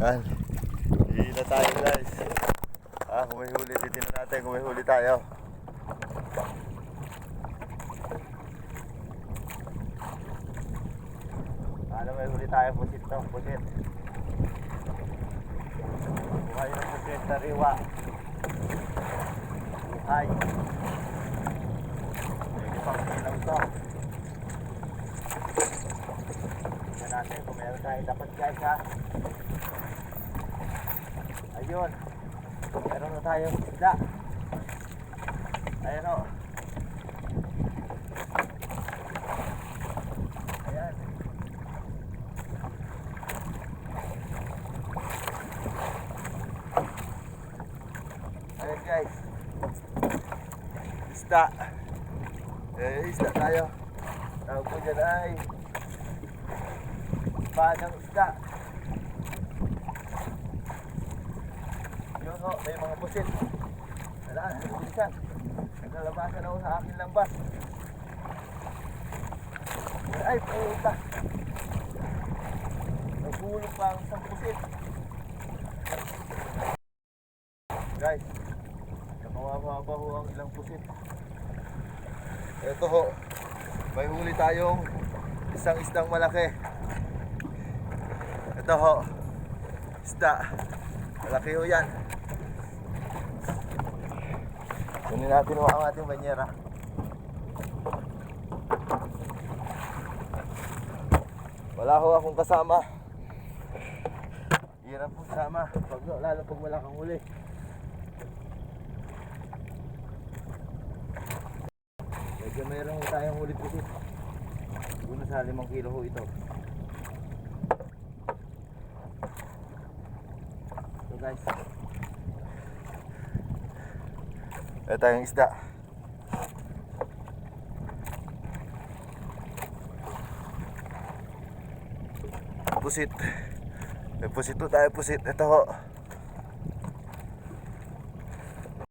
Yan. Hihila tayo guys. Ah, kung may huli, titignan natin kung may huli tayo. Ano may huli tayo? Pusit to, pusit. Buhay ng pusit, sariwa. Buhay. Pwede pang ilaw to. Tingnan natin kung meron tayo dapat guys ha. Ayun. Meron na tayong isda. Ayan o. Ayan. Ayan guys. Isda. Eh, isda tayo. Tawag ko dyan ay Padang isda. Yun ho, may mga pusit. Wala, nagbilisan. Naglalabasan ako sa akin lang ba? Ay, puta. Nagulog pa ang isang pusit. Guys, nakawawaba ho ang ilang pusit. Ito ho, may huli tayong isang isdang malaki. Ito ho, isda. Malaki ho yan. Kunin natin ho ang ating banyera. Wala ho akong kasama. Hirap po kasama. Pag, lalo pag wala kang huli. Medyo mayroon ho tayong po dito. Siguro sa limang kilo ho ito. So guys. Ito tayong isda. Pusit. May pusit po tayo pusit. Ito ho.